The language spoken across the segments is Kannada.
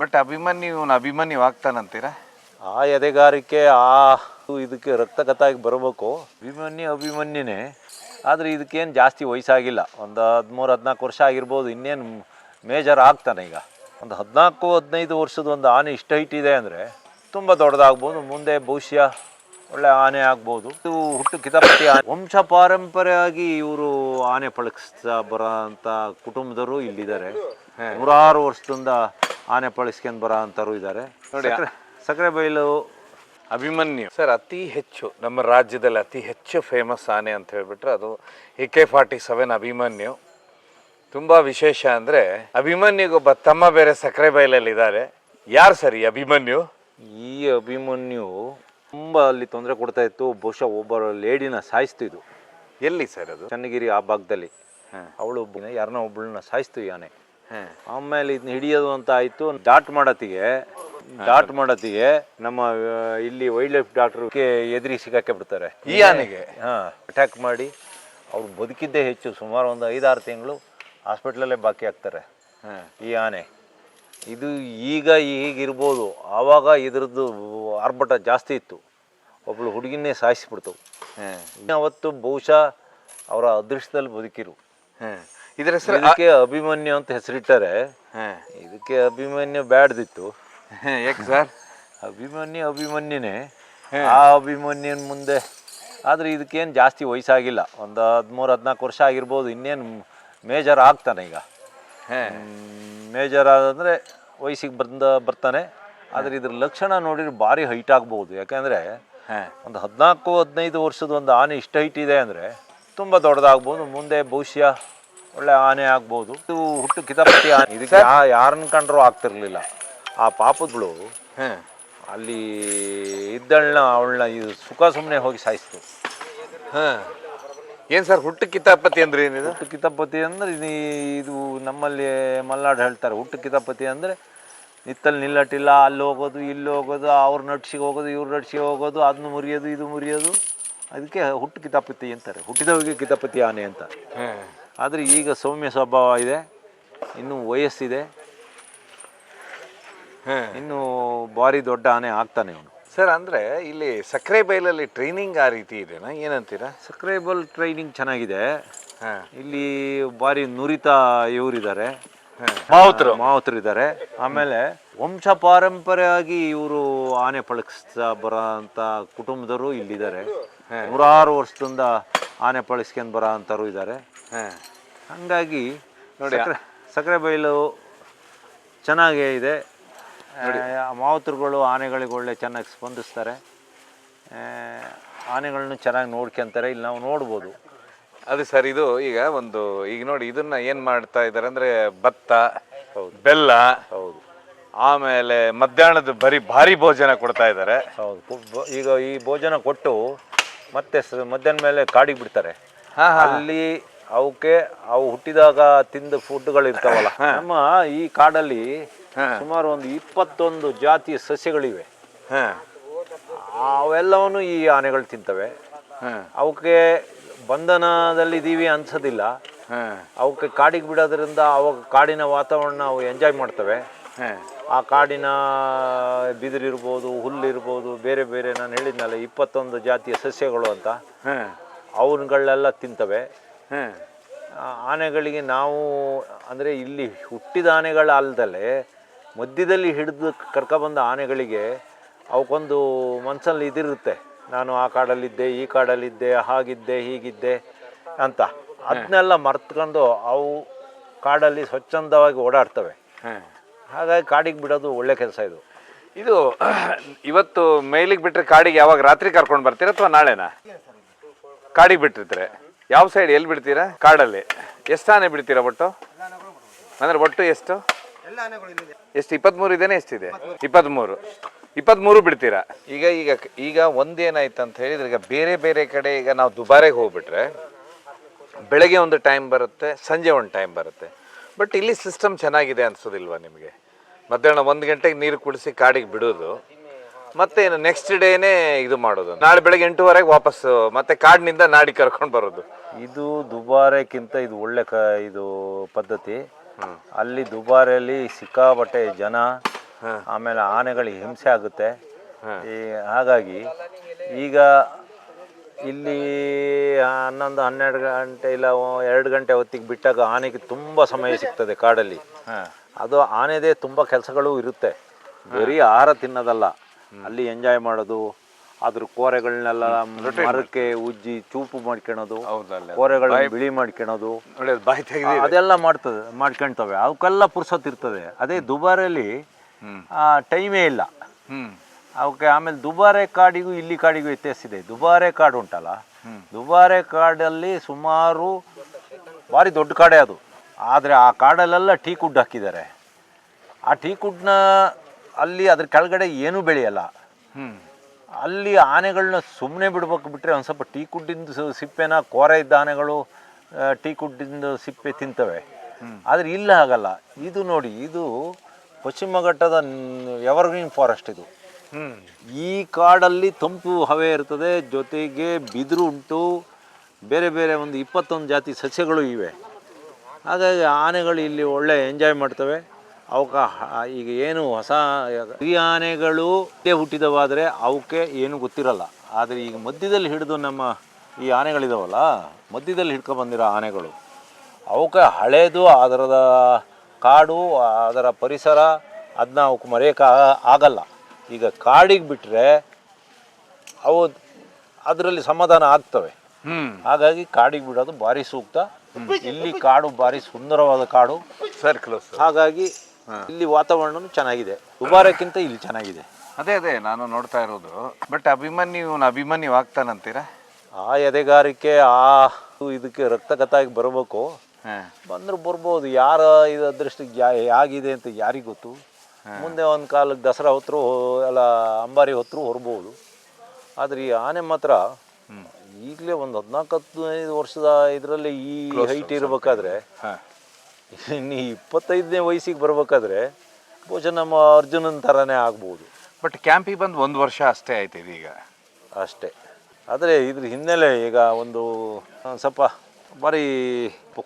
ಬಟ್ ಅಭಿಮನ್ಯು ಇವನು ಅಭಿಮನ್ಯು ಆಗ್ತಾನಂತೀರಾ ಆ ಎದೆಗಾರಿಕೆ, ಆ ಇದಕ್ಕೆ ರಕ್ತಗತಾಗಿ ಬರಬೇಕು. ಅಭಿಮನ್ಯು, ಅಭಿಮನ್ಯುನೇ. ಆದರೆ ಇದಕ್ಕೇನು ಜಾಸ್ತಿ ವಯಸ್ಸಾಗಿಲ್ಲ. ಒಂದು ಹದಿಮೂರು, ಹದಿನಾಲ್ಕು ವರ್ಷ ಆಗಿರ್ಬೋದು, ಇನ್ನೇನು ಮೇಜರ್ ಆಗ್ತಾನೆ ಈಗ. ಒಂದು ಹದಿನಾಲ್ಕು, ಹದಿನೈದು ವರ್ಷದ ಒಂದು ಆನೆ ಇಷ್ಟ ಹೈಟ್ ಇದೆ ಅಂದರೆ ತುಂಬ ದೊಡ್ಡದಾಗ್ಬೋದು. ಮುಂದೆ ಭವಿಷ್ಯ ಒಳ್ಳೆ ಆನೆ ಆಗ್ಬೋದು. ಇದು ಹುಟ್ಟು ಕಿತಾಪತಿ ವಂಶ ಪಾರಂಪರೆಯಾಗಿ ಇವರು ಆನೆ ಪಳಗಿಸ್ತಾ ಬರೋ ಅಂಥ ಕುಟುಂಬದವರು ಇಲ್ಲಿದ್ದಾರೆ. ನೂರಾರು ವರ್ಷದಿಂದ ಆನೆ ಪಳಿಸ್ಕೊಂಡು ಬರೋ ಅಂಥವ್ರು ಇದ್ದಾರೆ ನೋಡಿ, ಸಕ್ರೆ ಸಕ್ಕರೆ ಬೈಲು ಅಭಿಮನ್ಯು. ಸರ್ ಅತಿ ಹೆಚ್ಚು ನಮ್ಮ ರಾಜ್ಯದಲ್ಲಿ ಅತಿ ಹೆಚ್ಚು ಫೇಮಸ್ ಆನೆ ಅಂತ ಹೇಳ್ಬಿಟ್ರೆ ಅದು A K forty seven Abhimanyu. ತುಂಬ ವಿಶೇಷ ಅಂದರೆ ಅಭಿಮನ್ಯುಗೊಬ್ಬ ತಮ್ಮ ಬೇರೆ ಸಕ್ಕರೆ ಬೈಲಲ್ಲಿ ಇದ್ದಾರೆ. ಯಾರು ಸರ್ ಈ ಅಭಿಮನ್ಯು? ಈ ಅಭಿಮನ್ಯು ತುಂಬ ಅಲ್ಲಿ ತೊಂದರೆ ಕೊಡ್ತಾ ಇತ್ತು. ಬಹುಶಃ ಒಬ್ಬ ಲೇಡಿನ ಸಾಯಿಸ್ತಿದ್ದು ಎಲ್ಲಿ ಸರ್ ಅದು? ಚನ್ನಗಿರಿ ಆ ಭಾಗದಲ್ಲಿ. ಅವಳು ಒಬ್ಬ ಯಾರನ್ನ ಒಬ್ಬಳನ್ನ ಸಾಯಿಸ್ತು ಈ ಆನೆ. ಆಮೇಲೆ ಇದನ್ನ ಹಿಡಿಯೋದು ಅಂತ ಆಯಿತು. ಡಾಟ್ ಮಾಡತ್ತಿಗೆ ಡಾಟ್ ಮಾಡತ್ತಿಗೆ ನಮ್ಮ ಇಲ್ಲಿ ವೈಲ್ಡ್ ಲೈಫ್ ಡಾಕ್ಟ್ರಿಗೆ ಎದುರಿಗೆ ಸಿಗಾಕೆ ಬಿಡ್ತಾರೆ. ಈ ಆನೆಗೆ ಹಾಂ. ಅಟ್ಯಾಕ್ ಮಾಡಿ ಅವ್ರು ಬದುಕಿದ್ದೇ ಹೆಚ್ಚು ಸುಮಾರು ಒಂದು ಐದಾರು ತಿಂಗಳು ಹಾಸ್ಪಿಟ್ಲಲ್ಲೇ ಬಾಕಿ ಆಗ್ತಾರೆ ಹಾಂ. ಈ ಆನೆ. ಇದು ಈಗ ಹೀಗಿರ್ಬೋದು ಆವಾಗ ಇದ್ರದ್ದು ಆರ್ಭಟ ಜಾಸ್ತಿ ಇತ್ತು. ಒಬ್ಳು ಹುಡುಗಿನೇ ಸಾಯಿಸಿಬಿಡ್ತು. ಹಾಂ. ಅವತ್ತು ಬಹುಶಃ ಅವರ ಅದೃಷ್ಟದಲ್ಲಿ ಬದುಕಿರು. ಹಾಂ. ಇದರ ಹೆಸರು ಇದಕ್ಕೆ ಅಭಿಮನ್ಯು ಅಂತ ಹೆಸರಿಟ್ಟಾರೆ. ಹಾಂ. ಇದಕ್ಕೆ ಅಭಿಮನ್ಯು ಬ್ಯಾಡ್ದಿತ್ತು. ಯಾಕೆ ಸರ್? ಅಭಿಮನ್ಯು ಅಭಿಮನ್ಯುನೇ. ಆ ಅಭಿಮನ್ಯನ ಮುಂದೆ ಆದರೆ ಇದಕ್ಕೇನು ಜಾಸ್ತಿ ವಯಸ್ಸಾಗಿಲ್ಲ. ಒಂದು ಹದಿಮೂರು ಹದಿನಾಲ್ಕು ವರ್ಷ ಆಗಿರ್ಬೋದು ಇನ್ನೇನು ಮೇಜರ್ ಆಗ್ತಾನೆ ಈಗ. ಮೇಜರ್ ಆದಂದರೆ ವಯಸ್ಸಿಗೆ ಬಂದ ಬರ್ತಾನೆ. ಆದರೆ ಇದ್ರ ಲಕ್ಷಣ ನೋಡಿದ್ರೆ ಭಾರಿ ಹೈಟ್ ಆಗ್ಬೋದು. ಯಾಕೆಂದರೆ ಹಾಂ. ಒಂದು ಹದಿನಾಲ್ಕು ಹದಿನೈದು ವರ್ಷದ ಒಂದು ಆನೆ ಇಷ್ಟು ಹೈಟ್ ಇದೆ ಅಂದರೆ ತುಂಬ ದೊಡ್ಡದಾಗ್ಬೋದು. ಮುಂದೆ ಬಹುಶಃ ಒಳ್ಳೆ ಆನೆ ಆಗ್ಬೋದು. ಇದು ಹುಟ್ಟು ಕಿತಾಪತಿ ಆನೆ. ಇದಕ್ಕೆ ಯಾರನ್ನ ಕಂಡ್ರೂ ಆಗ್ತಿರ್ಲಿಲ್ಲ. ಆ ಪಾಪಗಳು ಹಾಂ. ಅಲ್ಲಿ ಇದ್ದಳನ್ನ ಅವಳನ್ನ ಇದು ಸುಖ ಸುಮ್ಮನೆ ಹೋಗಿ ಸಾಯಿಸ್ತು. ಹಾಂ. ಏನು ಸರ್ ಹುಟ್ಟು ಕಿತಾಪತಿ ಅಂದ್ರೆ ಏನಿದೆ? ಹುಟ್ಟು ಕಿತಾಪತಿ ಅಂದರೆ ಇದು ಇದು ನಮ್ಮಲ್ಲಿ ಮಲ್ನಾಡು ಹೇಳ್ತಾರೆ ಹುಟ್ಟು ಕಿತಾಪತಿ ಅಂದರೆ ನಿತ್ತಲ್ಲಿ ನಿಲ್ಲಟ್ಟಿಲ್ಲ ಅಲ್ಲಿ ಹೋಗೋದು ಇಲ್ಲಿ ಹೋಗೋದು ಅವ್ರ ನಡ್ಸಿಗೆ ಹೋಗೋದು ಇವ್ರ ನಡ್ಸಿಗೆ ಹೋಗೋದು ಅದನ್ನು ಮುರಿಯೋದು ಇದು ಮುರಿಯೋದು. ಅದಕ್ಕೆ ಹುಟ್ಟು ಕಿತಾಪತಿ ಅಂತಾರೆ. ಹುಟ್ಟಿದವರಿಗೆ ಕಿತಾಪತಿ ಆನೆ ಅಂತ. ಹಾಂ. ಆದರೆ ಈಗ ಸೌಮ್ಯ ಸ್ವಭಾವ ಇದೆ ಇನ್ನು ವಯಸ್ಸಿದೆ. ಹಾಂ. ಇನ್ನು ಭಾರಿ ದೊಡ್ಡ ಆನೆ ಆಗ್ತಾನೆ ಅವನು. ಸರ್ ಅಂದರೆ ಇಲ್ಲಿ ಸಕ್ಕರೆ ಬೈಲಲ್ಲಿ ಟ್ರೈನಿಂಗ್ ಆ ರೀತಿ ಇದೆನಾ? ಏನಂತೀರಾ? ಬೈಲ್ ಟ್ರೈನಿಂಗ್ ಚೆನ್ನಾಗಿದೆ. ಹಾಂ. ಇಲ್ಲಿ ಭಾರಿ ನುರಿತ ಇವರಿದ್ದಾರೆ. ಮಾವುತರು. ಮಾವತರು ಇದ್ದಾರೆ. ಆಮೇಲೆ ವಂಶ ಪಾರಂಪರೆಯಾಗಿ ಇವರು ಆನೆ ಪಳಗಿಸ್ತಾ ಬರೋ ಅಂಥ ಕುಟುಂಬದವರು ಇಲ್ಲಿದ್ದಾರೆ. ನೂರಾರು ವರ್ಷದಿಂದ ಆನೆ ಪಳಗಿಸ್ಕೊಂಡು ಬರೋ ಅಂಥವ್ರು ಇದ್ದಾರೆ. ಹಾಂ. ಹಂಗಾಗಿ ನೋಡಿ, ಸಕ್ಕರೆ ಬೈಲು ಚೆನ್ನಾಗೇ ಇದೆ. ಮಾವುತರುಗಳು ಆನೆಗಳಿಗೆ ಒಳ್ಳೆ ಚೆನ್ನಾಗಿ ಸ್ಪಂದಿಸ್ತಾರೆ. ಆನೆಗಳನ್ನು ಚೆನ್ನಾಗಿ ನೋಡ್ಕೊಂತಾರೆ. ಇಲ್ಲಿ ನಾವು ನೋಡ್ಬೋದು. ಅದು ಸರ್ ಇದು ಈಗ ಒಂದು ಈಗ ನೋಡಿ ಇದನ್ನ ಏನು ಮಾಡ್ತಾ ಇದ್ದಾರೆ ಅಂದರೆ ಭತ್ತ ಬೆಲ್ಲ ಹೌದು. ಆಮೇಲೆ ಮಧ್ಯಾಹ್ನದ ಬರಿ ಭಾರಿ ಭೋಜನ ಕೊಡ್ತಾ ಇದ್ದಾರೆ. ಹೌದು. ಈಗ ಈ ಭೋಜನ ಕೊಟ್ಟು ಮತ್ತೆ ಮಧ್ಯಾಹ್ನ ಮೇಲೆ ಕಾಡಿಗೆ ಬಿಡ್ತಾರೆ. ಅಲ್ಲಿ ಅವಕ್ಕೆ ಅವು ಹುಟ್ಟಿದಾಗ ತಿಂದ ಫುಡ್ಗಳು ಇರ್ತಾವಲ್ಲ. ನಮ್ಮ ಈ ಕಾಡಲ್ಲಿ ಸುಮಾರು ಒಂದು ಇಪ್ಪತ್ತೊಂದು ಜಾತಿಯ ಸಸ್ಯಗಳಿವೆ. ಹಾಂ. ಅವೆಲ್ಲವನ್ನು ಈ ಆನೆಗಳು ತಿಂತವೆ. ಅವಕ್ಕೆ ಬಂಧನದಲ್ಲಿ ಇದೀವಿ ಅನ್ಸೋದಿಲ್ಲ. ಅವಕ್ಕೆ ಕಾಡಿಗೆ ಬಿಡೋದ್ರಿಂದ ಅವಾಗ ಕಾಡಿನ ವಾತಾವರಣ ಅವು ಎಂಜಾಯ್ ಮಾಡ್ತವೆ. ಹಾಂ. ಆ ಕಾಡಿನ ಬಿದಿರಿರ್ಬೋದು ಹುಲ್ಲಿರ್ಬೋದು ಬೇರೆ ಬೇರೆ ನಾನು ಹೇಳಿದ್ನಲ್ಲ ಇಪ್ಪತ್ತೊಂದು ಜಾತಿಯ ಸಸ್ಯಗಳು ಅಂತ. ಹಾಂ. ಅವನ್ಗಳನ್ನೆಲ್ಲ ತಿಂತವೆ. ಆನೆಗಳಿಗೆ ನಾವು ಅಂದರೆ ಇಲ್ಲಿ ಹುಟ್ಟಿದ ಆನೆಗಳ ಅಲ್ದಲೆ ಮಧ್ಯದಲ್ಲಿ ಹಿಡಿದು ಕರ್ಕೊಬಂದ ಆನೆಗಳಿಗೆ ಅವಕ್ಕೊಂದು ಮನಸ್ಸಲ್ಲಿ ಇದಿರುತ್ತೆ. ನಾನು ಆ ಕಾಡಲ್ಲಿದ್ದೆ ಈ ಕಾಡಲ್ಲಿದ್ದೆ ಹಾಗಿದ್ದೆ ಹೀಗಿದ್ದೆ ಅಂತ. ಅದನ್ನೆಲ್ಲ ಮರ್ತ್ಕೊಂಡು ಅವು ಕಾಡಲ್ಲಿ ಸ್ವಚ್ಛಂದವಾಗಿ ಓಡಾಡ್ತವೆ. ಹಾಗಾಗಿ ಕಾಡಿಗೆ ಬಿಡೋದು ಒಳ್ಳೆ ಕೆಲಸ ಇದು. ಇದು ಇವತ್ತು ಮೇಲಿಗೆ ಬಿಟ್ಟರೆ ಕಾಡಿಗೆ ಯಾವಾಗ ರಾತ್ರಿ ಕರ್ಕೊಂಡು ಬರ್ತೀರಾ ಅಥವಾ ನಾಳೆನಾ? ಕಾಡಿಗೆ ಬಿಟ್ಟಿರ್ತಾರೆ. ಯಾವ ಸೈಡ್ ಎಲ್ಲಿ ಬಿಡ್ತೀರಾ? ಕಾಡಲ್ಲಿ. ಎಷ್ಟು ಆನೆ ಬಿಡ್ತೀರಾ ಒಟ್ಟು? ಅಂದ್ರೆ ಒಟ್ಟು ಎಷ್ಟು? ಎಷ್ಟು, ಇಪ್ಪತ್ಮೂರು ಇದೇನೆ ಎಷ್ಟಿದೆ? ಇಪ್ಪತ್ಮೂರು. ಇಪ್ಪತ್ಮೂರು ಬಿಡ್ತೀರಾ? ಈಗ ಈಗ ಈಗ ಒಂದೇನಾಯ್ತು ಅಂತ ಹೇಳಿದ್ರೆ, ಈಗ ಬೇರೆ ಬೇರೆ ಕಡೆ ಈಗ ನಾವು ದುಬಾರೆಗೆ ಹೋಗ್ಬಿಟ್ರೆ, ಬೆಳಗ್ಗೆ ಒಂದು ಟೈಮ್ ಬರುತ್ತೆ, ಸಂಜೆ ಒಂದು ಟೈಮ್ ಬರುತ್ತೆ. ಬಟ್ ಇಲ್ಲಿ ಸಿಸ್ಟಮ್ ಚೆನ್ನಾಗಿದೆ ಅನ್ಸೋದಿಲ್ವಾ ನಿಮಗೆ? ಮಧ್ಯಾಹ್ನ ಒಂದು ಗಂಟೆಗೆ ನೀರು ಕುಡಿಸಿ ಕಾಡಿಗೆ ಬಿಡೋದು. ಮತ್ತೆ ಏನು ನೆಕ್ಸ್ಟ್ ಡೇನೇ ಇದು ಮಾಡೋದು. ನಾಳೆ ಬೆಳಗ್ಗೆ ಎಂಟೂವರೆಗೆ ವಾಪಸ್ ಮತ್ತೆ ಕಾಡಿನಿಂದ ನಾಡಿಗೆ ಕರ್ಕೊಂಡು ಬರೋದು. ಇದು ದುಬಾರೆಕ್ಕಿಂತ ಇದು ಒಳ್ಳೆ ಕ ಇದು ಪದ್ಧತಿ. ಅಲ್ಲಿ ದುಬಾರೆಯಲ್ಲಿ ಸಿಕ್ಕಾಪಟ್ಟೆ ಜನ ಆಮೇಲೆ ಆನೆಗಳಿಗೆ ಹಿಂಸೆ ಆಗುತ್ತೆ. ಈ ಹಾಗಾಗಿ ಈಗ ಇಲ್ಲಿ ಹನ್ನೊಂದು ಹನ್ನೆರಡು ಗಂಟೆ ಇಲ್ಲ ಎರಡು ಗಂಟೆ ಹೊತ್ತಿಗೆ ಬಿಟ್ಟಾಗ ಆನೆಗೆ ತುಂಬ ಸಮಯ ಸಿಗ್ತದೆ ಕಾಡಲ್ಲಿ. ಅದು ಆನೆದೇ ತುಂಬ ಕೆಲಸಗಳು ಇರುತ್ತೆ. ಬರೀ ಆಹಾರ ತಿನ್ನೋದಲ್ಲ. ಅಲ್ಲಿ ಎಂಜಾಯ್ ಮಾಡೋದು ಅದ್ರ ಕೋರೆಗಳನ್ನೆಲ್ಲ ಮರಕ್ಕೆ ಉಜ್ಜಿ ಚೂಪು ಮಾಡ್ಕೊಳೋದು ಕೋರೆಗಳನ್ನ ಬಿಳಿ ಮಾಡ್ಕೊಳೋದು. ಅದೆಲ್ಲ ಮಾಡ್ತದೆ ಮಾಡ್ಕೊಳ್ತವೆ. ಅವಕ್ಕೆಲ್ಲ ಪುರ್ಸೊತ್ತಿರ್ತದೆ ಅದೇ ದುಬಾರಲ್ಲಿ ಟೈಮೇ ಇಲ್ಲ. ಅವಕ್ಕೆ ಆಮೇಲೆ ದುಬಾರೆ ಕಾಡಿಗೂ ಇಲ್ಲಿ ಕಾಡಿಗೂ ವ್ಯತ್ಯಾಸ ಇದೆ. ದುಬಾರೆ ಕಾಡು ಉಂಟಲ್ಲ ದುಬಾರೆ ಕಾಡಲ್ಲಿ ಸುಮಾರು ಭಾರಿ ದೊಡ್ಡ ಕಾಡೇ ಅದು. ಆದರೆ ಆ ಕಾಡಲ್ಲೆಲ್ಲ ಟೀ ಕುಡ್ ಹಾಕಿದ್ದಾರೆ. ಆ ಟೀ ಕುಡ್ನ ಅಲ್ಲಿ ಅದ್ರ ಕೆಳಗಡೆ ಏನೂ ಬೆಳೆಯಲ್ಲ. ಅಲ್ಲಿ ಆನೆಗಳನ್ನ ಸುಮ್ಮನೆ ಬಿಡ್ಬೇಕು ಬಿಟ್ಟರೆ ಒಂದು ಸ್ವಲ್ಪ ಟೀ ಕುಡ್ಡಿಂದ ಸಿಪ್ಪೆನ ಕೋರೆ ಇದ್ದ ಆನೆಗಳು ಟೀ ಕುಡ್ಡಿಂದ ಸಿಪ್ಪೆ ತಿಂತವೆ. ಆದರೆ ಇಲ್ಲ ಹಾಗಲ್ಲ. ಇದು ನೋಡಿ ಇದು ಪಶ್ಚಿಮ ಘಟ್ಟದ ಎವರ್ಗ್ರೀನ್ ಫಾರೆಸ್ಟ್ ಇದು. ಈ ಕಾಡಲ್ಲಿ ತಂಪು ಹವೆ ಇರ್ತದೆ ಜೊತೆಗೆ ಬಿದಿರು ಉಂಟು ಬೇರೆ ಬೇರೆ ಒಂದು ಇಪ್ಪತ್ತೊಂದು ಜಾತಿ ಸಸ್ಯಗಳು ಇವೆ. ಹಾಗಾಗಿ ಆನೆಗಳು ಇಲ್ಲಿ ಒಳ್ಳೆ ಎಂಜಾಯ್ ಮಾಡ್ತವೆ. ಅವಕ್ಕೆ ಈಗ ಏನು ಹೊಸ ಈ ಆನೆಗಳು ಹುಟ್ಟಿದವಾದರೆ ಅವಕ್ಕೆ ಏನು ಗೊತ್ತಿರಲ್ಲ. ಆದರೆ ಈಗ ಮಧ್ಯದಲ್ಲಿ ಹಿಡಿದು ನಮ್ಮ ಈ ಆನೆಗಳಿದಾವಲ್ಲ ಮಧ್ಯದಲ್ಲಿ ಹಿಡ್ಕೊ ಬಂದಿರೋ ಆನೆಗಳು ಅವಕ್ಕೆ ಹಳೇದು ಅದರದ ಕಾಡು ಅದರ ಪರಿಸರ ಅದನ್ನ ಅವಕ್ಕೆ ಮರೆಯೋಕೆ ಆಗಲ್ಲ. ಈಗ ಕಾಡಿಗೆ ಬಿಟ್ಟರೆ ಅವು ಅದರಲ್ಲಿ ಸಮಾಧಾನ ಆಗ್ತವೆ. ಹಾಗಾಗಿ ಕಾಡಿಗೆ ಬಿಡೋದು ಭಾರಿ ಸೂಕ್ತ. ಇಲ್ಲಿ ಕಾಡು ಭಾರಿ ಸುಂದರವಾದ ಕಾಡು. ಸರ್ ಕ್ಲೋಸ್ ಹಾಗಾಗಿ ಇಲ್ಲಿ ವಾತಾವರಣ ಚೆನ್ನಾಗಿದೆ. ದುಬಾರಕ್ಕಿಂತ ಇಲ್ಲಿ ಚೆನ್ನಾಗಿದೆ. ಅದೇ ಅದೇ ನಾನು ನೋಡ್ತಾ ಇರೋದು. ಬಟ್ ಅಭಿಮನ್ಯು ಅಭಿಮನ್ಯು ಆಗ್ತಾನಂತೀರಾ ಆ ಎದೆಗಾರಿಕೆ ಆ ಇದಕ್ಕೆ ರಕ್ತಗತಾಗಿ ಬರಬೇಕು. ಹಾಂ. ಬಂದ್ರೆ ಬರ್ಬೋದು. ಯಾರ ಇದು ಅದೃಷ್ಟಿಗೆ ಯಾ ಹೇಗಿದೆ ಅಂತ ಯಾರಿಗೆ ಗೊತ್ತು? ಮುಂದೆ ಒಂದು ಕಾಲಕ್ಕೆ ದಸರಾ ಹೊತ್ತರು ಎಲ್ಲ ಅಂಬಾರಿ ಹೊತ್ತರು ಹೊರಬಹುದು ಆದರೆ ಈ ಆನೆ ಮಾತ್ರ ಈಗಲೇ ಒಂದು ಹದಿನಾಲ್ಕು ಹದಿನೈದು ವರ್ಷದ ಇದರಲ್ಲಿ ಈ ಹೈಟ್ ಇರಬೇಕಾದ್ರೆ ಇನ್ನು ಇಪ್ಪತ್ತೈದನೇ ವಯಸ್ಸಿಗೆ ಬರಬೇಕಾದ್ರೆ ಬಹುಶಃ ನಮ್ಮ ಅರ್ಜುನನ ಥರನೇ ಆಗ್ಬೋದು. ಬಟ್ ಕ್ಯಾಂಪಿಗೆ ಬಂದು ಒಂದು ವರ್ಷ ಅಷ್ಟೇ ಆಯ್ತು ಇದೀಗ ಅಷ್ಟೇ. ಆದರೆ ಇದ್ರ ಹಿನ್ನೆಲೆ ಈಗ ಒಂದು ಒಂದ್ ಸ್ವಲ್ಪ ಬರೀ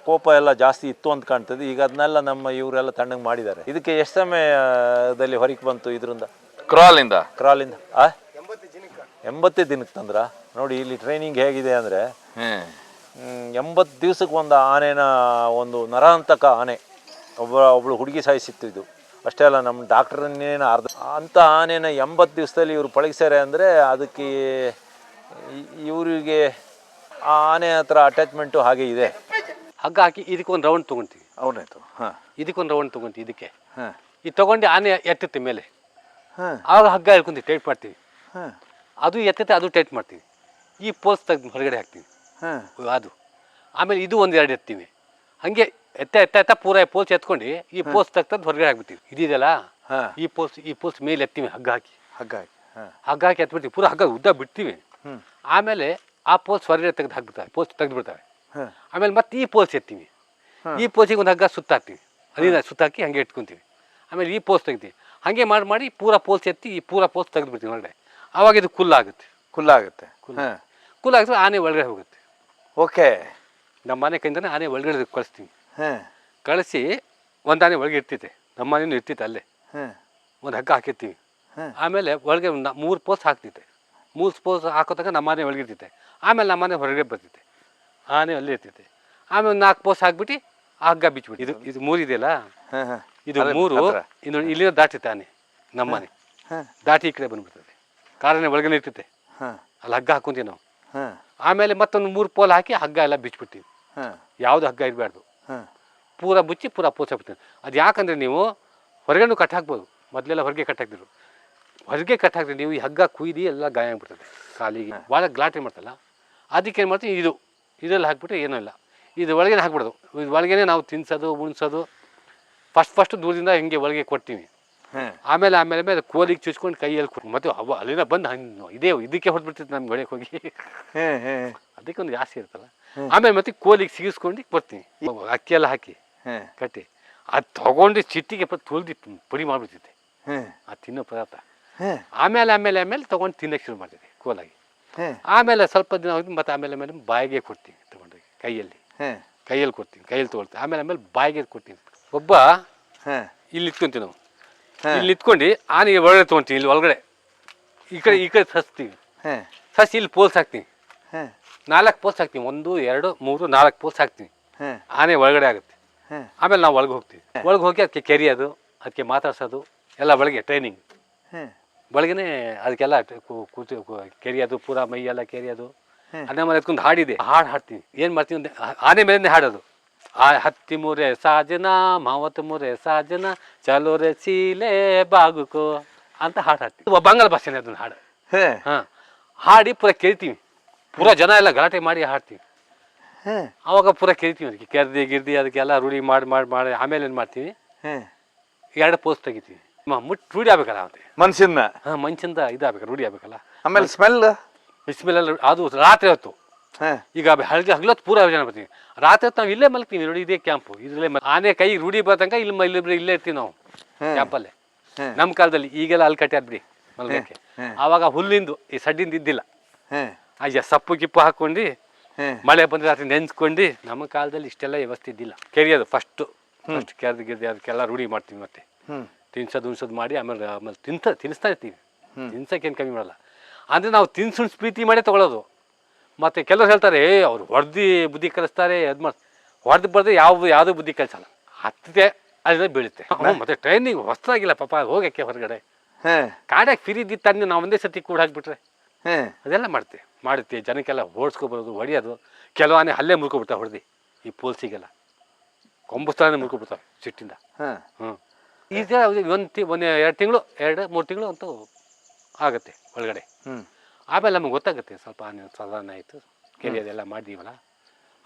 ಕೋಪ ಎಲ್ಲ ಜಾಸ್ತಿ ಇತ್ತು ಅಂತ ಕಾಣ್ತದೆ. ಈಗ ಅದನ್ನೆಲ್ಲ ನಮ್ಮ ಇವರೆಲ್ಲ ತಣ್ಣಗೆ ಮಾಡಿದ್ದಾರೆ. ಇದಕ್ಕೆ ಎಷ್ಟು ಸಮಯದಲ್ಲಿ ಹೊರಗೆ ಬಂತು ಇದರಿಂದ? ಕ್ರಾಲಿಂದ ಕ್ರಾಲಿಂದ ಆ? ಎಂಬತ್ತೇ ದಿನಕ್ಕೆ. ತಂದ್ರ? ನೋಡಿ ಇಲ್ಲಿ ಟ್ರೈನಿಂಗ್ ಹೇಗಿದೆ ಅಂದರೆ ಹ್ಮ್. ಎಂಬತ್ತು ದಿವ್ಸಕ್ಕೆ ಒಂದು ಆನೆನ ಒಂದು ನರಾಂತಕ ಆನೆ ಒಬ್ಬ ಒಬ್ಬಳು ಹುಡುಗಿ ಸಾಯಿಸಿತ್ತು ಇದು. ಅಷ್ಟೇ ಅಲ್ಲ ನಮ್ಮ ಡಾಕ್ಟ್ರನ್ನೇನು ಅರ್ಧ ಅಂಥ ಆನೆನ ಎಂಬತ್ತು ದಿವಸದಲ್ಲಿ ಇವರು ಪಳಗಿಸ್ಯಾರೆ ಅಂದರೆ ಅದಕ್ಕೆ ಇವರಿಗೆ ಆ ಆನೆ ಹತ್ರ ಅಟ್ಯಾಚ್ಮೆಂಟು ಹಾಗೆ ಇದೆ. ಹಗ್ಗ ಹಾಕಿ ಇದಕ್ಕೊಂದು ರೌಂಡ್ ತೊಗೊಂತೀವಿ. ಅವನಾಯ್ತು ಹಾಂ. ಇದಕ್ಕೊಂದು ರೌಂಡ್ ತೊಗೊಂತೀವಿ ಇದಕ್ಕೆ. ಹಾಂ. ಇದು ತೊಗೊಂಡು ಆನೆ ಎತ್ತುತ್ತೆ ಮೇಲೆ. ಹಾಂ. ಆವಾಗ ಹಗ್ಗ ಹೇಳ್ಕೊಂತೀವಿ ಟೈಟ್ ಮಾಡ್ತೀವಿ. ಹಾಂ. ಅದು ಎತ್ತುತ್ತೆ ಅದು ಟೈಟ್ ಮಾಡ್ತೀವಿ. ಈ ಪೋಸ್ ತೆಗೆದು ಹೊರಗಡೆ ಹಾಕ್ತೀವಿ. ಹಾಂ. ಅದು. ಆಮೇಲೆ ಇದು ಒಂದೆರಡು ಎರಡು ಎತ್ತೀವಿ. ಹಾಗೆ ಎತ್ತ ಎತ್ತ ಎತ್ತ ಪೂರ ಪೋಲ್ಸ್ ಎತ್ಕೊಂಡು ಈ ಪೋಸ್ಟ್ ತೆಗ್ದು ಹೊರಗಡೆ ಹಾಕ್ಬಿಡ್ತೀವಿ. ಇದಿದೆಯಲ್ಲ. ಈ ಪೋಸ್ಟ್ ಈ ಪೋಸ್ ಮೇಲೆ ಎತ್ತೀವಿ ಹಗ್ಗ ಹಾಕಿ. ಹಗ್ಗ ಹಾಕಿ ಹಗ್ಗ ಹಾಕಿ ಎತ್ಬಿಡ್ತೀವಿ. ಪೂರ ಹಗ್ಗ ಉದ್ದ ಬಿಡ್ತೀವಿ. ಆಮೇಲೆ ಆ ಪೋಸ್ಟ್ ಹೊರಗಡೆ ತೆಗೆದು ಹಾಕ್ಬಿಡ್ತಾರೆ ಪೋಸ್ಟ್ ತೆಗೆದು ಬಿಡ್ತಾರೆ ಆಮೇಲೆ ಮತ್ತೆ ಈ ಪೋಲ್ಸ್ ಎತ್ತೀವಿ. ಈ ಪೋಲ್ಸಿಗೆ ಒಂದು ಹಗ್ಗ ಸುತ್ತಾಕ್ತೀವಿ ಅಲ್ಲಿಂದ ಸುತ್ತಾಕಿ ಹಂಗೆ ಇಟ್ಕೊಂತೀವಿ. ಆಮೇಲೆ ಈ ಪೋಸ್ಟ್ ತೆಗಿತೀವಿ ಹಾಗೆ ಮಾಡಿ ಮಾಡಿ ಪೂರ ಪೋಲ್ಸ್ ಎತ್ತಿ ಈ ಪೂರ ಪೋಲ್ಸ್ ತೆಗೆದು ಬಿಡ್ತೀವಿ ಹೊರಗಡೆ. ಆವಾಗ ಇದು ಕುಲ್ಲಾಗುತ್ತೆ ಕುಲ್ಲಾಗುತ್ತೆ ಕುಲ್ಲಾಗುತ್ತೆ ಆನೆ ಒಳಗಡೆ ಹೋಗುತ್ತೆ. ಓಕೆ. ನಮ್ಮ ಮನೆ ಕೈಯಿಂದನೇ ಆನೆ ಒಳಗಡೆ ಕಳಿಸ್ತೀನಿ. ಹಾಂ. ಕಳಿಸಿ ಒಂದು ಆನೆ ಒಳಗೆ ಇರ್ತೈತೆ ನಮ್ಮ ಮನೇನು ಇರ್ತೈತೆ ಅಲ್ಲೇ. ಹಾಂ. ಒಂದು ಹಗ್ಗ ಹಾಕಿರ್ತೀವಿ ಹಾಂ. ಆಮೇಲೆ ಒಳಗೆ ಮೂರು ಪೋಸ್ ಹಾಕ್ತಿತ್ತೆ ಮೂರು ಪೋಸ್ ಹಾಕೋದಾಗ ನಮ್ಮ ಮನೆ ಒಳಗೆ ಇರ್ತೈತೆ ಆಮೇಲೆ ನಮ್ಮ ಮನೆ ಹೊರಗಡೆ ಬರ್ತೈತೆ ಆನೆ ಅಲ್ಲೇ ಇರ್ತೈತೆ ಆಮೇಲೆ ಒಂದು ನಾಲ್ಕು ಪೋಸ್ ಹಾಕ್ಬಿಟ್ಟು ಆ ಹಗ್ಗ ಬಿಚ್ಬಿಟ್ಟು ಇದು ಇದು ಮೂರು ಇದೆಯಲ್ಲ? ಹಾಂ ಹಾಂ. ಇದು ಮೂರು. ಇನ್ನು ಇಲ್ಲಿಂದ ದಾಟಿತ್ತೆ ಆನೆ ನಮ್ಮ ಮನೆ. ಹಾಂ. ದಾಟಿ ಈ ಕಡೆ ಬಂದ್ಬಿಡ್ತದೆ. ಕಾರನೇ ಒಳಗಡೆ ಇರ್ತೈತೆ ಹಾಂ. ಅಲ್ಲಿ ಹಗ್ಗ ಹಾಕೊಂತೀವಿ ನಾವು. ಹಾಂ. ಆಮೇಲೆ ಮತ್ತೊಂದು ಮೂರು ಪೋಲ್ ಹಾಕಿ ಹಗ್ಗ ಎಲ್ಲ ಬಿಚ್ಚಿಬಿಟ್ಟಿದ್ವಿ ಯಾವುದು ಹಗ್ಗ ಇರಬಾರ್ದು. ಪೂರ ಮುಚ್ಚಿ ಪೂರ ಪೋಚಾಕ್ಬಿಡ್ತೀವಿ ಅದು ಯಾಕಂದರೆ ನೀವು ಹೊರಗೇನು ಕಟ್ ಹಾಕ್ಬೋದು. ಮೊದಲೆಲ್ಲ ಹೊರಗೆ ಕಟ್ ಹಾಕ್ತಿದ್ರು. ಹೊರಗೆ ಕಟ್ ಹಾಕಿದ್ರೆ ನೀವು ಈ ಹಗ್ಗ ಕುಯ್ದು ಎಲ್ಲ ಗಾಯ ಆಗ್ಬಿಡ್ತದೆ ಕಾಲಿಗೆ. ಭಾಳ ಗ್ಲಾಟ್ರಿ ಮಾಡ್ತಲ್ಲ. ಅದಕ್ಕೆ ಏನು ಮಾಡ್ತೀವಿ? ಇದು. ಇದರಲ್ಲಿ ಹಾಕ್ಬಿಟ್ರೆ ಏನೂ ಇಲ್ಲ. ಇದು ಒಳಗೇನೆ ಹಾಕ್ಬಿಡೋದು. ಇದು ಒಳಗೇನೆ ನಾವು ತಿನ್ಸೋದು ಉಣ್ಸೋದು. ಫಸ್ಟ್ ಫಸ್ಟ್ ದೂರದಿಂದ ಹಿಂಗೆ ಒಳಗೆ ಕೊಡ್ತೀವಿ. ಆಮೇಲೆ ಆಮೇಲೆ ಮೇಲೆ ಕೋಲಿಗೆ ಚುಚ್ಕೊಂಡು ಕೈಯಲ್ಲಿ ಕೊಟ್ಟು ಮತ್ತೆ ಅವ ಅಲ್ಲಿಂದ ಬಂದು ಹಂಗೆ ಇದೇ ಇದಕ್ಕೆ ಹೊಡೆದ್ಬಿಡ್ತಿತ್ತು ನಮ್ಗೆ ಹೊಳೆಗೆ ಹೋಗಿ. ಅದಕ್ಕೊಂದು ಜಾಸ್ತಿ ಇರ್ತಲ್ಲ ಆಮೇಲೆ ಮತ್ತೆ ಕೋಲಿಗೆ ಸಿಗಿಸ್ಕೊಂಡು ಬರ್ತೀನಿ. ಅಕ್ಕಿ ಎಲ್ಲ ಹಾಕಿ ಹಾಂ. ಕಟ್ಟಿ. ಅದು ತಗೊಂಡು ಚಿಟ್ಟಿಗೆ ತುಳಿದು ಪುಡಿ ಮಾಡಿಬಿಡ್ತಿದ್ದೆ. ಹ್ಮ್ ಅದು ತಿನ್ನೋ ಪದಾರ್ಥ. ಹಾಂ. ಆಮೇಲೆ ಆಮೇಲೆ ಆಮೇಲೆ ತಗೊಂಡು ತಿನ್ನಕ್ಕೆ ಶುರು ಮಾಡ್ತಿದ್ದೆ ಕೋಲಾಗಿ. ಆಮೇಲೆ ಸ್ವಲ್ಪ ದಿನ ಹೋಗಿ ಮತ್ತೆ ಆಮೇಲೆ ಆಮೇಲೆ ಬಾಯಿಗೆ ಕೊಡ್ತೀನಿ ತೊಗೊಂಡೋಗಿ ಕೈಯಲ್ಲಿ. ಹಾಂ. ಕೈಯಲ್ಲಿ ಕೊಡ್ತೀನಿ ಕೈಯಲ್ಲಿ ತೊಗೊಳ್ತೀನಿ. ಆಮೇಲೆ ಆಮೇಲೆ ಬಾಯಿಗೆ ಕೊಡ್ತೀನಿ. ಒಬ್ಬ ಹಾಂ. ಇಲ್ಲಿ ಇಟ್ಕೊಂತೀವಿ ನಾವು. ಇಲ್ಲಿ ಇಟ್ಕೊಂಡು ಆನೆಗೆ ಒಳಗಡೆ ತೊಗೊಂತೀವಿ ಇಲ್ಲಿ ಒಳಗಡೆ. ಈ ಕಡೆ ಈ ಕಡೆ ಸಸ್ತೀವಿ ಸಸಿ ಇಲ್ಲಿ ಪೋಲ್ಸ್ ಹಾಕ್ತೀನಿ. ನಾಲ್ಕು ಪೋಲ್ಸ್ ಹಾಕ್ತೀನಿ ಒಂದು ಎರಡು ಮೂರು ನಾಲ್ಕು ಪೋಲ್ಸ್ ಹಾಕ್ತೀನಿ. ಆನೆ ಒಳಗಡೆ ಆಗುತ್ತೆ. ಆಮೇಲೆ ನಾವು ಒಳಗೆ ಹೋಗ್ತೀವಿ. ಒಳಗೆ ಹೋಗಿ ಅದಕ್ಕೆ ಕೆರಿಯೋದು ಅದಕ್ಕೆ ಮಾತಾಡ್ಸೋದು ಎಲ್ಲ ಬೆಳಗ್ಗೆ ಟ್ರೈನಿಂಗ್ ಒಳಗೇನೆ ಅದಕ್ಕೆಲ್ಲ ಕೂತು ಕೆರಿಯೋದು ಪೂರಾ ಮೈ ಎಲ್ಲ ಕೆರಿಯೋದು ಅನ್ನ ಮೇಲೆ ಎತ್ಕೊಂಡು ಹಾಡಿದೆ. ಹಾಡು ಹಾಡ್ತೀನಿ. ಏನು ಮಾಡ್ತೀನಿ ಆನೆ ಮೇಲೆ ಹಾಡೋದು. ಆ ಹತ್ತಿ ಮೂರೆ ಸಾಜನ ಮಾವತ್ತು ಮುರೆ ಸಾಜನ ಚಲೋ ರೇ ಸೀಲೆ ಬಾಗುಕು ಅಂತ ಹಾಡು ಹಾಡ್ತೀವಿ. ಬಂಗಾಳ ಭಾಷೆನೇ ಅದನ್ನ ಹಾಡು. ಹಾಂ. ಹಾಡಿ ಪೂರ ಕೇಳ್ತೀವಿ. ಪೂರ ಜನ ಎಲ್ಲ ಗಲಾಟೆ ಮಾಡಿ ಹಾಡ್ತೀವಿ. ಅವಾಗ ಪೂರ ಕೇಳ್ತೀವಿ ಅದಕ್ಕೆ ಕೆರ್ದಿ ಗಿರ್ದಿ ಅದಕ್ಕೆಲ್ಲ ರೂಢಿ ಮಾಡಿ ಮಾಡಿ ಮಾಡಿ ಆಮೇಲೆ ಏನು ಮಾಡ್ತೀವಿ? ಹಾಂ. ಎರಡು ಪೋಸ್ಟ್ ತೆಗಿತೀವಿ. ಮುಟ್ ರೂಢಿ ಆಗ್ಬೇಕಲ್ಲ ಅವತ್ತೆ ಮನ್ಸಿಂದ? ಹಾಂ ಮನ್ಸಿಂದ ಇದಾಗಬೇಕು ರೂಢಿ ಆಗ್ಬೇಕಲ್ಲ. ಆಮೇಲೆ ಸ್ಮೆಲ್ ಬಿಸಿಮೆಲ್ಲ ಅದು ರಾತ್ರಿ ಹೊತ್ತು. ಹಾಂ. ಈಗ ಹಳಗೆ ಹಗ್ಲೊತ್ತು ಪೂರ ಜನ ಬರ್ತೀವಿ ರಾತ್ರಿ ಹೊತ್ತು ನಾವು ಇಲ್ಲೇ ಮಲಗ್ತೀವಿ ನೋಡಿ ಇದೇ ಕ್ಯಾಂಪ್ ಇದ್ರಲ್ಲೇ ಮಲ್- ಆನೆ ಕೈ ರೂಢಿ ಬರ್ತಂಕ ಇಲ್ಲಿ ಮ- ಇಲ್ಲಿಬ್ರು ಇಲ್ಲೇ ಇರ್ತೀವಿ ನಾವು. ಕ್ಯಾಂಪಲ್ಲೇ ಅಲ್ಲಿ. ನಮ್ಮ ಕಾಲದಲ್ಲಿ ಈಗೆಲ್ಲ ಅಲ್ಲಿ ಕಟ್ಟಿ ಬಿಡಿ ಮಲ್ಗಕ್ಕೆ. ಆವಾಗ ಹುಲ್ಲಿಂದು ಈ ಸಡ್ಡಿಂದ ಇದ್ದಿಲ್ಲ. ಹಾಂ. ಅಯ್ಯ ಸಪ್ಪು ಕಿಪ್ಪು ಹಾಕೊಂಡು ಹಾಂ. ಮಳೆ ಬಂದ್ರೆ ರಾತ್ರಿ ನೆನ್ಸ್ಕೊಂಡು ನಮ್ಮ ಕಾಲದಲ್ಲಿ ಇಷ್ಟೆಲ್ಲ ವ್ಯವಸ್ಥೆ ಇದ್ದಿಲ್ಲ. ಕೆರಿಯೋದು ಫಸ್ಟು ಫಸ್ಟ್ ಕೆರೆದು ಗಿರ್ದು ಅದಕ್ಕೆಲ್ಲ ರೂಢಿ ಮಾಡ್ತೀವಿ ಮತ್ತೆ. ತಿನ್ಸೋದು ಉಣ್ಸೋದು ಮಾಡಿ ಆಮೇಲೆ ಆಮೇಲೆ ತಿಂತ ತಿನ್ನಿಸ್ತಾ ಇರ್ತೀವಿ. ತಿನ್ಸೋಕ್ಕೇನು ಕಮ್ಮಿ ಮಾಡಲ್ಲ. ಅಂದರೆ ನಾವು ತಿನ್ಸುಣ್ಸ್ ಪ್ರೀತಿ ಮಾಡೇ ತೊಗೊಳೋದು. ಮತ್ತು ಕೆಲವರು ಹೇಳ್ತಾರೆ ಏ ಅವ್ರು ಹೊಡೆದು ಬುದ್ಧಿ ಕಲಿಸ್ತಾರೆ ಅದು ಮಾಡಿ ಹೊಡೆದು ಬರ್ದು ಯಾವ ಯಾವುದೂ ಬುದ್ಧಿ ಕಲಿಸಲ್ಲ. ಹತ್ತಿದೆ ಅದರಿಂದ ಬೀಳುತ್ತೆ. ಮತ್ತೆ ಟ್ರೈನಿಂಗ್ ಹೊಸದಾಗಿಲ್ಲ ಪಾಪ ಹೋಗಕ್ಕೆ ಹೊರಗಡೆ. ಹಾಂ. ಫಿರಿ ಫಿರಿದ್ದು ತಂದು ನಾವು ಒಂದೇ ಸತಿ ಕೂಡ ಹಾಕ್ಬಿಟ್ರೆ. ಹಾಂ. ಅದೆಲ್ಲ ಮಾಡ್ತೀವಿ ಮಾಡುತ್ತೆ ಜನಕ್ಕೆಲ್ಲ ಓಡಿಸ್ಕೊಬರೋದು ಹೊಡಿಯೋದು. ಕೆಲವು ಅಲ್ಲೇ ಹಲ್ಲೆ ಮುರ್ಕೊಬಿಡ್ತಾವೆ ಹೊಡೆದು ಈ ಪೋಲ್ಸಿಗೆಲ್ಲ. ಕೊಂಬಸ್ತಾನೆ ಮುರ್ಕೊಬಿಡ್ತಾವೆ ಸಿಟ್ಟಿಂದ. ಹಾಂ. ಹ್ಞೂ ಈಗ ಒಂದು ತಿ ಒಂದು ಎರಡು ತಿಂಗಳು ಎರಡು ಮೂರು ತಿಂಗಳು ಅಂತೂ ಆಗುತ್ತೆ ಒಳಗಡೆ. ಹ್ಞೂ ಆಮೇಲೆ ನಮಗೆ ಗೊತ್ತಾಗುತ್ತೆ ಸ್ವಲ್ಪ ಆನೆ ಸಾಧಾರಣ ಆಯಿತು ಕೆರೆ ಅದೆಲ್ಲ ಮಾಡಿದೀವಲ್ಲ.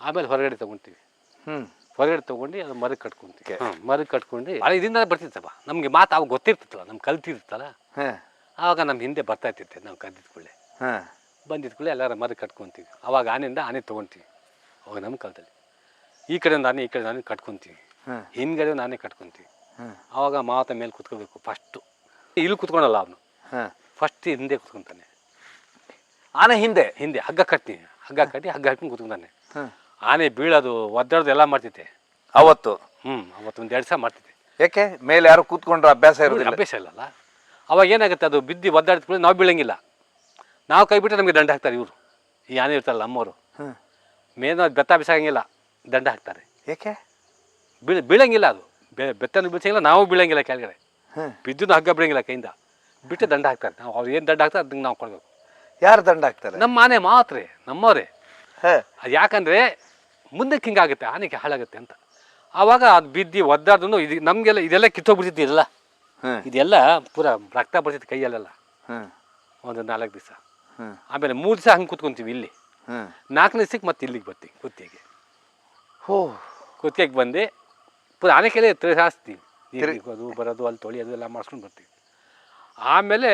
ಆಮೇಲೆ ಹೊರಗಡೆ ತೊಗೊತೀವಿ ಹ್ಞೂ ಹೊರಗಡೆ ತೊಗೊಂಡು ಅದು ಮರಕ್ಕೆ ಕಟ್ಕೊಂತೀವಿ ಹ್ಞೂ ಮರಕ್ಕೆ ಕಟ್ಕೊಂಡು ಭಾಳ ಇದರಿಂದ ಬರ್ತಿತ್ತಪ್ಪ. ನಮಗೆ ಮಾತು ಅವಾಗ ಗೊತ್ತಿರ್ತಿತ್ತಲ್ಲ ನಮ್ಗೆ ಕಲ್ತಿರ್ತಲ್ಲ ಹಾಂ. ಆವಾಗ ನಮ್ಮ ಹಿಂದೆ ಬರ್ತಾ ಇರ್ತೈತೆ ನಾವು ಕದ್ದಿದ ಕೂಡಲೇ. ಹಾಂ. ಬಂದಿದ್ದ ಕೂಡಲೇ ಎಲ್ಲರ ಮರಕ್ಕೆ ಕಟ್ಕೊತೀವಿ. ಅವಾಗ ಆನೆಯಿಂದ ಆನೆ ತೊಗೊತೀವಿ ಅವಾಗ ನಮ್ಮ ಕಾಲದಲ್ಲಿ. ಈ ಕಡೆ ಒಂದು ಆನೆ ಈ ಕಡೆ ಆನೆ ಕಟ್ಕೊತೀವಿ. ಹಾಂ. ಹಿಂದ್ಗಡೆ ಒಂದು ಆನೆ ಕಟ್ಕೊತೀವಿ. ಹಾಂ. ಆವಾಗ ಮಾವತ ಮೇಲೆ ಕುತ್ಕೋಬೇಕು ಫಸ್ಟು. ಇಲ್ಲಿ ಕುತ್ಕೊಳಲ್ಲ ಅವನು. ಹಾಂ. ಫಸ್ಟ್ ಹಿಂದೆ ಕುತ್ಕೊಂತಾನೆ. ಆನೆ ಹಿಂದೆ ಹಿಂದೆ ಹಗ್ಗ ಕಟ್ತೀನಿ ಹಗ್ಗ ಕಟ್ಟಿ ಹಗ್ಗ ಹಾಕ್ಕೊಂಡು ಕೂತ್ಕೊಂಡಾನೆ ಆನೆ ಬೀಳೋದು ಒದ್ದಾಡೋದು ಎಲ್ಲ ಮಾಡ್ತೈತೆ ಅವತ್ತು? ಹ್ಞೂ ಅವತ್ತೊಂದು ಎರಡು ಸಲ ಮಾಡ್ತೈತೆ ಯಾಕೆ ಮೇಲೆ ಯಾರು ಕೂತ್ಕೊಂಡ್ರೆ ಅಭ್ಯಾಸ ಇರೋದಿಲ್ಲ. ಅಭ್ಯಾಸ ಇಲ್ಲಲ್ಲ ಅವಾಗ ಏನಾಗುತ್ತೆ ಅದು ಬಿದ್ದು ಒದ್ದಾಡಿದ ಕೂಡ ನಾವು ಬೀಳಂಗಿಲ್ಲ. ನಾವು ಕೈ ಬಿಟ್ಟರೆ ನಮಗೆ ದಂಡ ಹಾಕ್ತಾರೆ ಇವರು. ಈ ಆನೆ ಇರ್ತಾರಲ್ಲ ಅಮ್ಮವರು ಮೇನ ಬೆತ್ತ ಬಿಸಾಗಂಗಿಲ್ಲ ದಂಡ ಹಾಕ್ತಾರೆ. ಯಾಕೆ ಬೀಳ ಬೀಳಂಗಿಲ್ಲ ಅದು. ಬೆತ್ತನೂ ಬೀಳ್ಸಂಗಿಲ್ಲ ನಾವು ಬೀಳಂಗಿಲ್ಲ ಕೆಳಗಡೆ. ಬಿದ್ದು ಹಗ್ಗ ಬಿಡಂಗಿಲ್ಲ ಕೈಯಿಂದ. ಬಿಟ್ಟು ದಂಡ ಹಾಕ್ತಾರೆ. ನಾವು ಅವ್ರು ಏನು ದಂಡ ಹಾಕ್ತಾರೆ ಅದಕ್ಕೆ ನಾವು ಕೊಡಬೇಕು. ಯಾರು ದಂಡ ಹಾಕ್ತಾರೆ? ನಮ್ಮ ಆನೆ ಮಾತ್ರ ನಮ್ಮವರೇ. ಹಾಂ. ಅದು ಯಾಕಂದರೆ ಮುಂದಕ್ಕೆ ಹಿಂಗಾಗುತ್ತೆ ಆನೆಗೆ ಹಾಳಾಗುತ್ತೆ ಅಂತ. ಆವಾಗ ಅದು ಬಿದ್ದು ಒದ್ದಾದ್ರು ಇದು ನಮಗೆಲ್ಲ ಇದೆಲ್ಲ ಕಿತ್ತೋಗ್ಬಿಡ್ತಿತ್ತು ಇದೆಲ್ಲ. ಹಾಂ. ಇದೆಲ್ಲ ಪೂರ ರಕ್ತ ಬರ್ತಿತ್ತು ಕೈಯಲ್ಲೆಲ್ಲ. ಹಾಂ. ಒಂದು ನಾಲ್ಕು ದಿವಸ. ಹಾಂ. ಆಮೇಲೆ ಮೂರು ದಿವಸ ಹಂಗೆ ಕೂತ್ಕೊಂತೀವಿ ಇಲ್ಲಿ. ಹಾಂ. ನಾಲ್ಕನೇ ದಿವಸಕ್ಕೆ ಮತ್ತೆ ಇಲ್ಲಿಗೆ ಬರ್ತೀವಿ ಕುತ್ತಿಗೆ ಹೋ. ಕುತ್ತಿಗೆಗೆ ಬಂದು ಪೂರ ಆನೆ ಕೆಲೆ ನೀರು ಅದು ಬರೋದು ಅಲ್ಲಿ ತೊಳೆಯೋದು ಎಲ್ಲ ಮಾಡ್ಸ್ಕೊಂಡು ಬರ್ತೀವಿ. ಆಮೇಲೆ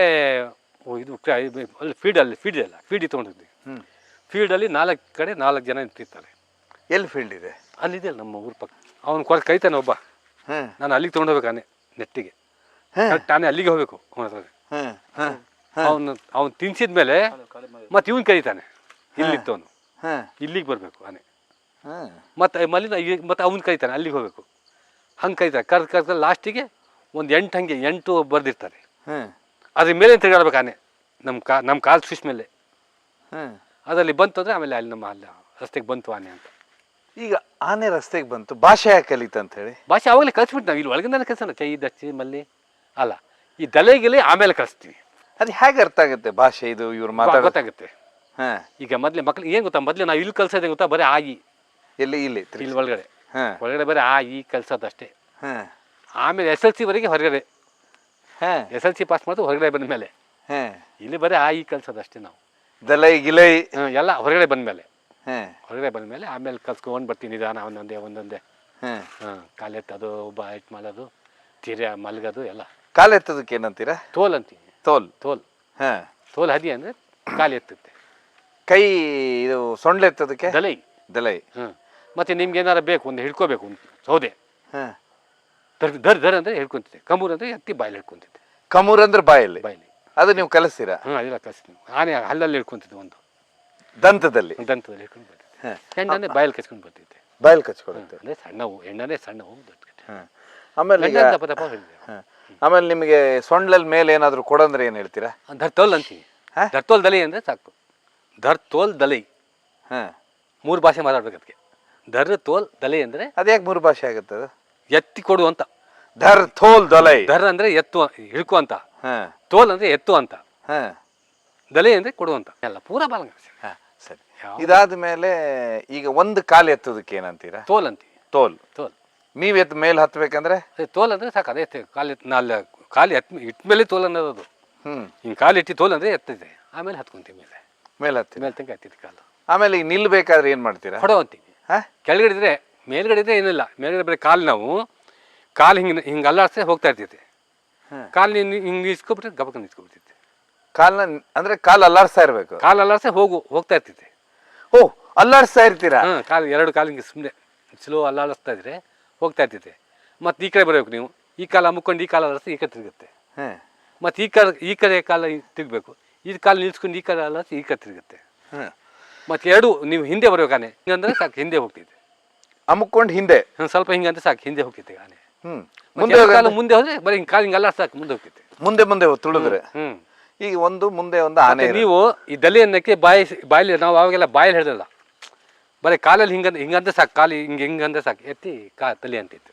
ಇದು ಅಲ್ಲಿ ಫೀಡ್ ಅಲ್ಲಿ ಫೀಡಲ್ಲಿ ಫೀಡ್ ಇಲ್ಲ ಫೀಡ್ ತೊಗೊಂಡಿದ್ವಿ. ಫೀಲ್ಡ್ ಫೀಲ್ಡಲ್ಲಿ ನಾಲ್ಕು ಕಡೆ ನಾಲ್ಕು ಜನ ನಿಂತಿರ್ತಾರೆ. ಎಲ್ಲಿ ಫೀಲ್ಡ್ ಇದೆ? ಅಲ್ಲಿದೆ ನಮ್ಮ ಊರ ಪಕ್ಕ. ಅವ್ನು ಕೊರ ಕೈತಾನೆ ಒಬ್ಬ. ಹಾಂ. ನಾನು ಅಲ್ಲಿಗೆ ತೊಗೊಂಡೋಗ್ಬೇಕು ಆನೆ ನೆಟ್ಟಿಗೆ. ತಾನೇ ಅಲ್ಲಿಗೆ ಹೋಗ್ಬೇಕು ಅವನ ಅವನು ಹಾಂ ಹಾಂ ಅವನು ಅವ್ನು ತಿನ್ಸಿದ ಮೇಲೆ ಮತ್ತೆ ಇವನು ಕರೀತಾನೆ ಇಲ್ಲಿತ್ತು ಅವನು. ಇಲ್ಲಿಗೆ ಬರಬೇಕು ಆನೆ. ಮತ್ತೆ ಮತ್ತು ಮಲ್ಲಿನ ಮತ್ತೆ ಅವ್ನು ಕರೀತಾನೆ ಅಲ್ಲಿಗೆ ಹೋಗ್ಬೇಕು. ಹಂಗೆ ಕರೀತಾರೆ ಕರ್ ಕರ್ ಲಾಸ್ಟಿಗೆ ಒಂದು ಎಂಟು ಹಂಗೆ ಎಂಟು ಬರೆದಿರ್ತಾರೆ. ಹಾಂ. ಅದ್ರ ಮೇಲೆ ತಿರುಗಾಡ್ಬೇಕು ಆನೆ. ನಮ್ಮ ಕಾ ನಮ್ಮ ಕಾಲು ಸ್ವಿಚ್ ಮೇಲೆ. ಹಾಂ. ಅದರಲ್ಲಿ ಬಂತು ಅಂದರೆ ಆಮೇಲೆ ಅಲ್ಲಿ ನಮ್ಮ ಅಲ್ಲಿ ರಸ್ತೆಗೆ ಬಂತು ಆನೆ ಅಂತ. ಈಗ ಆನೆ ರಸ್ತೆಗೆ ಬಂತು ಭಾಷೆ ಯಾಕೆ ಕಲಿತು ಅಂತ ಹೇಳಿ? ಭಾಷೆ ಆವಾಗಲೇ ಕಲಿಸ್ಬಿಟ್ಟು ನಾವು ಇಲ್ಲಿ ಒಳಗಿಂದ ಕಲಿಸೋಣ. ಚೈ ದಚ್ಚಿ ಮಲ್ಲಿ. ಅಲ್ಲ ಈ ದಲೆಗಿಲೆ ಆಮೇಲೆ ಕಲಿಸ್ತೀವಿ. ಅದು ಹೇಗೆ ಅರ್ಥ ಆಗುತ್ತೆ ಭಾಷೆ ಇದು ಇವ್ರು ಮಾತಾಡೋ ಗೊತ್ತಾಗುತ್ತೆ. ಹಾಂ. ಈಗ ಮೊದಲೇ ಮಕ್ಳು ಏನು ಗೊತ್ತಾ? ಮೊದಲೇ ನಾವು ಇಲ್ಲಿ ಕಲ್ಸೋದೇ ಗೊತ್ತಾ? ಬರೀ ಆಗಿ ಎಲ್ಲಿ ಇಲ್ಲಿ ಇಲ್ಲಿ ಒಳಗಡೆ. ಹಾಂ. ಒಳಗಡೆ ಬರೀ ಆ ಈ ಕಲ್ಸೋದು ಅಷ್ಟೇ ಹಾಂ. ಆಮೇಲೆ ಎಸ್ ಎಲ್ ಸಿವರೆಗೆ ಹೊರಗಡೆ. ಹಾಂ. ಎಸ್ ಎಲ್ ಸಿ ಪಾಸ್ ಮಾಡೋದು ಹೊರಗಡೆ ಬಂದ ಮೇಲೆ. ಹಾಂ. ಇಲ್ಲಿ ಬರೀ ಆ ಈ ಕಲ್ಸೋದು ಅಷ್ಟೇ ನಾವು. ದಲೈ ಗಿಲೈ. ಹ್ಮ್, ಎಲ್ಲ ಹೊರಗಡೆ ಬಂದ ಮೇಲೆ. ಹಾಂ. ಹೊರಗಡೆ ಬಂದ ಮೇಲೆ ಆಮೇಲೆ ಕಲ್ಸ್ಕೊಂಡು ಬರ್ತೀನಿ ನಿಧಾನ ಒಂದೊಂದೇ ಒಂದೊಂದೇ. ಹಾಂ. ಹಾಂ ಕಾಲೆತ್ತದು ಒಬ್ಬ ಐಟ್ ಮಾಡೋದು ತೀರ ಮಲಗೋದು ಎಲ್ಲ. ಕಾಲೆತ್ತದಕ್ಕೆ ಏನಂತೀರಾ? ತೋಲ್ ಅಂತೀನಿ. ತೋಲ್. ತೋಲ್. ಹಾಂ. ತೋಲ್ ಹದಿ ಅಂದರೆ ಕಾಲು ಎತ್ತುತ್ತೆ. ಕೈ ಇದು ಸೊಂಡ್ಲೆತ್ತದಕ್ಕೆ ದಲೈ. ದಲೈ. ಹ್ಞೂ ಮತ್ತು ನಿಮ್ಗೆ ಏನಾರು ಬೇಕು ಒಂದು ಹಿಡ್ಕೋಬೇಕು ಒಂದು ಸೌದೆ. ಹಾಂ. ದರ್ ದರ್ ದರ್ ಅಂದರೆ ಹಿಡ್ಕೊಂತಿದ್ದೆ ಕಮೂರ್ ಅಂದರೆ ಎತ್ತಿ ಬಾಯಲ್ಲಿ ಹಿಡ್ಕೊಂತಿದ್ದೆ ಕಮೂರ್ ಅಂದ್ರೆ ಬಾಯಲ್ಲಿ? ಬಾಯಲ್ಲಿ. ಅದು ನೀವು ಕಲಿಸ್ತೀರಾ? ಹಾಂ ಅದೆಲ್ಲ ಕಲಿಸ್ತೀನಿ. ಆನೆ ಹಲ್ಲಲ್ಲಿ ಹಿಡ್ಕೊಂತಿದ್ದೆ ಒಂದು. ದಂತದಲ್ಲಿ? ದಂತದಲ್ಲಿ ಹಿಡ್ಕೊಂಡು ಬರ್ತಿದ್ದೆ ಹೆಣ್ಣನೇ ಬಾಯಲ್ಲಿ ಕಚ್ಕೊಂಡು ಬರ್ತಿದ್ದೆ ಬಾಯಲ್ಲಿ ಕಚ್ಕೊಡುತ್ತೆ ಅಂದರೆ ಸಣ್ಣವು ಹೆಣ್ಣನೇ ಸಣ್ಣವು ದೊಡ್ಡ ಹಾಂ. ಆಮೇಲೆ ಈಗ ಗಂಡ ದಪ್ಪ ದಪ್ಪ ಹಿಡಿದೆ ಹಾಂ. ಆಮೇಲೆ ನಿಮಗೆ ಸೊಂಡ್ಲಲ್ಲಿ ಮೇಲೆ ಏನಾದರೂ ಕೊಡಂದ್ರೆ ಏನು ಹೇಳ್ತೀರಾ? ಧರ್ತೋಲ್ ಅಂತೀನಿ. ಹಾ? ಧರ್ತೋಲ್ ದಲೈ ಅಂದರೆ ಸಾಕು. ಧರ್ತೋಲ್ ದಲೈ. ಹಾಂ. ಮೂರು ಭಾಷೆ ಮಾತಾಡ್ಬೇಕು ಅದಕ್ಕೆ. ಧರ್ ತೋಲ್ ದಲೈ ಅಂದರೆ ಅದ್ಯಾಕೆ ಮೂರು ಭಾಷೆ ಆಗುತ್ತೆ ಅದು? ಎತ್ತಿ ಕೊಡು ಅಂತ. ಧರ್ ಥೋಲ್ ದೊಲೈ. ಧರ್ ಅಂದ್ರೆ ಎತ್ತು ಹಿಡ್ಕು ಅಂತ. ಹಾಂ. ತೋಲ್ ಅಂದ್ರೆ ಎತ್ತು ಅಂತ. ಹಾಂ. ದಲೈ ಅಂದ್ರೆ ಕೊಡು ಅಂತ. ಎಲ್ಲ ಪೂರ ಬಾಲಂಗ ಹಾಂ ಸರಿ. ಇದಾದ ಮೇಲೆ ಈಗ ಒಂದು ಕಾಲು ಎತ್ತೋದಕ್ಕೆ ಏನಂತೀರಾ? ತೋಲ್ ಅಂತೀವಿ. ತೋಲ್. ತೋಲ್. ನೀವು ಎತ್ತ ಮೇಲೆ ಹತ್ಬೇಕಂದ್ರೆ? ತೋಲ್ ಅಂದ್ರೆ ಸಾಕು ಅದೇ ಎತ್ತು ಕಾಲು ಎತ್ತ ನಾಲ್ ಕಾಲು ಎತ್ ಇಟ್ಮೇಲೆ ತೋಲ್ ಅನ್ನೋದು ಅದು. ಹ್ಞೂ ಹಿಂಗೆ ಕಾಲು ಇಟ್ಟು ತೋಲ್ ಅಂದರೆ ಎತ್ತಿದೆ. ಆಮೇಲೆ ಹತ್ಕೊಂತೀವಿ ಮೇಲೆ. ಮೇಲೆ ಹತ್ತಿ ಮೇಲೆ ತನಕ ಎತ್ತಿದ ಕಾಲು. ಆಮೇಲೆ ಈಗ ನಿಲ್ಬೇಕಾದ್ರೆ ಏನು ಮಾಡ್ತೀರಾ? ಹೊಡೋ ಅಂತೀವಿ. ಹಾಂ? ಕೆಳಗಡೆ ಇದ್ರೆ ಮೇಲ್ಗಡೆ ಇದ್ರೆ ಏನಿಲ್ಲ. ಮೇಲ್ಗಡೆ ಬರೀ ಕಾಲು ನಾವು. ಕಾಲು ಹಿಂಗೆ ಹಿಂಗೆ ಅಲ್ಲಾಡ್ಸೆ ಹೋಗ್ತಾ ಇರ್ತೈತೆ. ಕಾಲು ನೀನು ಹಿಂಗೆ ಇಸ್ಕೊಬಿಟ್ರೆ ಗಬಕ ನಿಲ್ಸ್ಕೊಬಿಡ್ತೈತೆ ಕಾಲ್ನ ಅಂದ್ರೆ ಕಾಲು ಅಲ್ಲಾಡ್ಸ್ತಾ ಇರಬೇಕು. ಕಾಲು ಅಲ್ಲಾಡ್ಸೆ ಹೋಗು ಹೋಗ್ತಾ ಇರ್ತೈತೆ. ಓ ಅಲ್ಲಾಡ್ಸ್ತಾ ಇರ್ತೀರಾ? ಹಾಂ ಕಾಲು ಎರಡು ಕಾಲು ಹಿಂಗೆ ಸುಮ್ಮನೆ ಸ್ಲೋ ಅಲ್ಲಾಡಿಸ್ತಾ ಇದ್ರೆ ಹೋಗ್ತಾ ಇರ್ತೈತೆ. ಮತ್ತು ಈ ಕಡೆ ಬರಬೇಕು ನೀವು. ಈ ಕಾಲು ಅಮ್ಕೊಂಡು ಈ ಕಾಲ ಅಲ್ಲಾಡಿಸಿ ಈ ಕಡೆ ತಿರುಗುತ್ತೆ. ಹಾಂ. ಮತ್ತು ಈ ಕಡೆ ಈ ಕಡೆ ಕಾಲ ತಿರುಗಬೇಕು. ಈ ಕಾಲು ನಿಲ್ಸ್ಕೊಂಡು ಈ ಕಡೆ ಅಲ್ಲಾಡಿಸಿ ಈ ಕಡೆ ತಿರುಗುತ್ತೆ. ಹಾಂ. ಮತ್ತು ಎರಡು ನೀವು ಹಿಂದೆ ಬರ್ಬೇಕಾನೆ ಹಿಂಗಂದ್ರೆ ಸಾಕು ಹಿಂದೆ ಹೋಗ್ತೈತೆ. ಅಮ್ಕೊಂಡು ಹಿಂದೆ. ಸ್ವಲ್ಪ ಸ್ವಲ್ಪ ಹಿಂಗಂತ ಸಾಕು ಹಿಂದೆ ಹೋಗ್ತೈತೆ ಆನೆ ಹ್ಮ್ ಮುಂದೆ ಕಾಲು ಮುಂದೆ ಹೋದ್ರೆ ಬರೀ ಹಿಂಗೆ ಕಾಲು ಹಿಂಗೆ ಸಾಕು ಮುಂದೆ ಹೋಗ್ತಿತ್ತು ಮುಂದೆ ಮುಂದೆ ತುಳಿದ್ರೆ? ಹ್ಮ್ ಈಗ ಒಂದು ಮುಂದೆ ಒಂದು ಆನೆ ಮತ್ತೆ ನೀವು ಈ ದಲಿ ಅನ್ನಕ್ಕೆ ಬಾಯಿ ಬಾಯಲ್ಲಿ ನಾವು ಅವಾಗೆಲ್ಲ ಬಾಯಲ್ಲಿ ಹೇಳಿದಲ್ಲ ಬರೀ ಕಾಲಲ್ಲಿ ಹಿಂಗಂತ ಹಿಂಗಂತ ಸಾಕು ಕಾಲು ಹಿಂಗೆ ಹಿಂಗಂತ ಸಾಕು. ಎತ್ತಿ ಕಾ ತಲೆ ಅಂತಿತ್ತು